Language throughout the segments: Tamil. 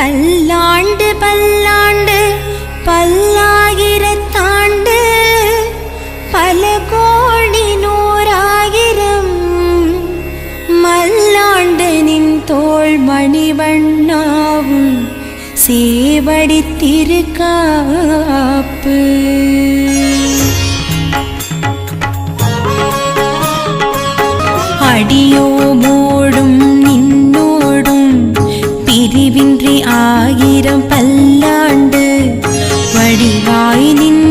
பல்லாண்டு பல்லாண்டு பல்லாயிரத்தாண்டு பல கோடி நூறாயிரம் மல்லாண்டு நின் தோள் மணிவண்ணாவும் சேவடி திருக்காப்பு அடியோமோடும் ஆயிரம் பல்லாண்டு வடிவாய் நின்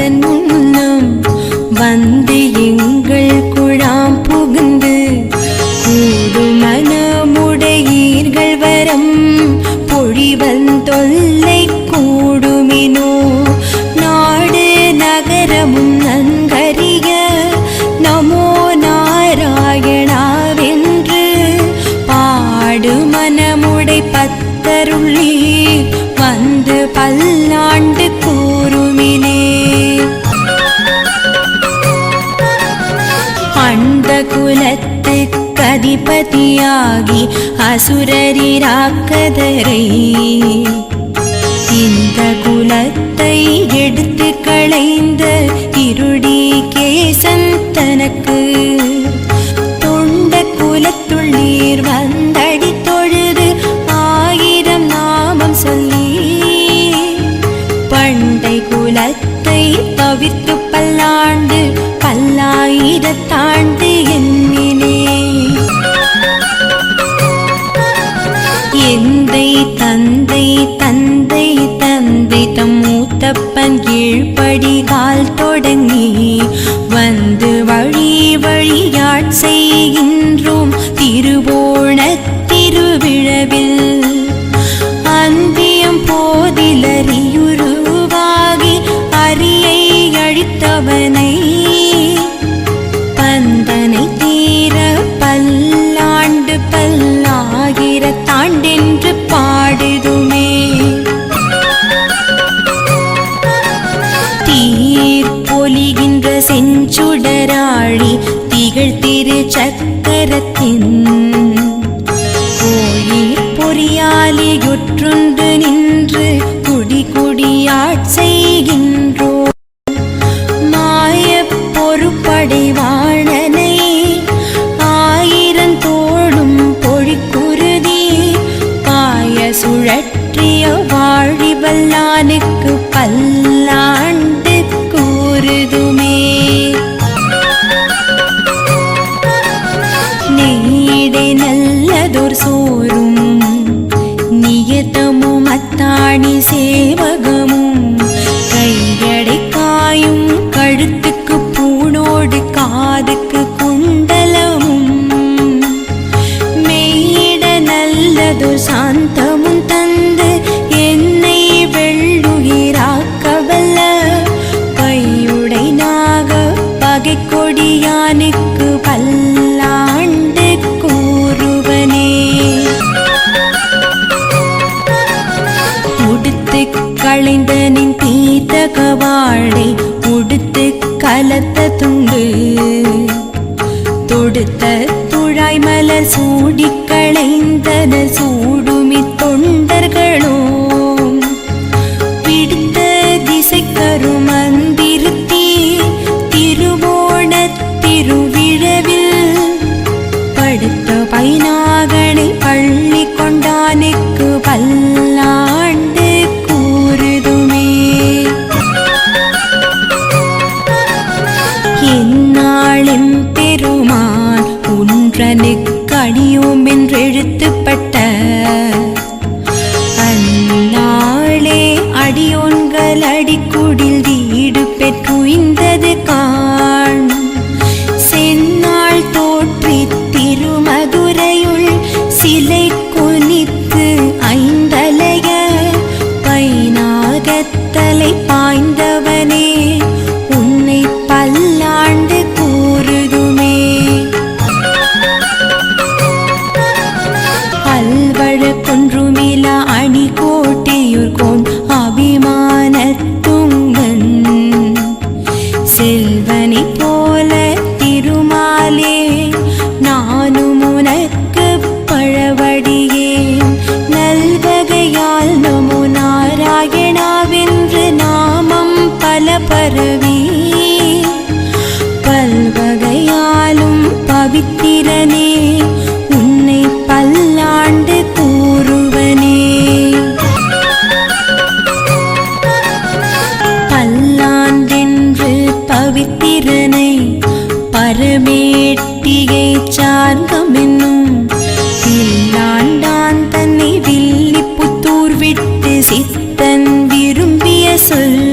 நிலத்திலிடுவதன் முன்னம் குலத்துக்கு அதிபதியாகி அசுரரிராக்கதரை இந்த குலத்தை எடுத்து களைந்த இருடி கேசன் தனக்கு தொண்ட குலத்துள்ளீர் வந்தடி தொழுது ஆயிரம் நாமம் சொல்லி பண்டை குலத்தை தவிர்த்து பல்லாண்டு பல்லாயிரத்தாண்டு எண்ணினே மூத்தப்பன் கீழ்ப்படி செஞ்சுடராழி திகழ் திரு சக்கரத்தின். கோயில் பொறியாலியுற்றுண்டு நின்று குடி குடியாட் செய்கின்றோ மாய பொறுப்படைவாழனை ஆயிரம் தோடும் பொழிக்குருதி பாய சுழற்றிய வாழிவல்லானுக்கு பல்ல களைந்த நின் தீர்த்த கவாழை உடுத்து கலத்த துண்டு. தொடுத்த துழாய் மலர் சூடி களைந்தன சூடுமி தொண்ட அடியோன்கள் அடிக்குடில் வீடு பெற்றுய்ந்தது காண். செந்நாள் தோற்றி திருமதுரையுள் சிலை குனித்து ஐந்தலைய பைனாகத்தலை மரவேட்டிகை சார்கம் என்னும் பில்லாண்டான் தன்னை வில்லி புத்தூர் விட்டு சித்தன் விரும்பிய சொல்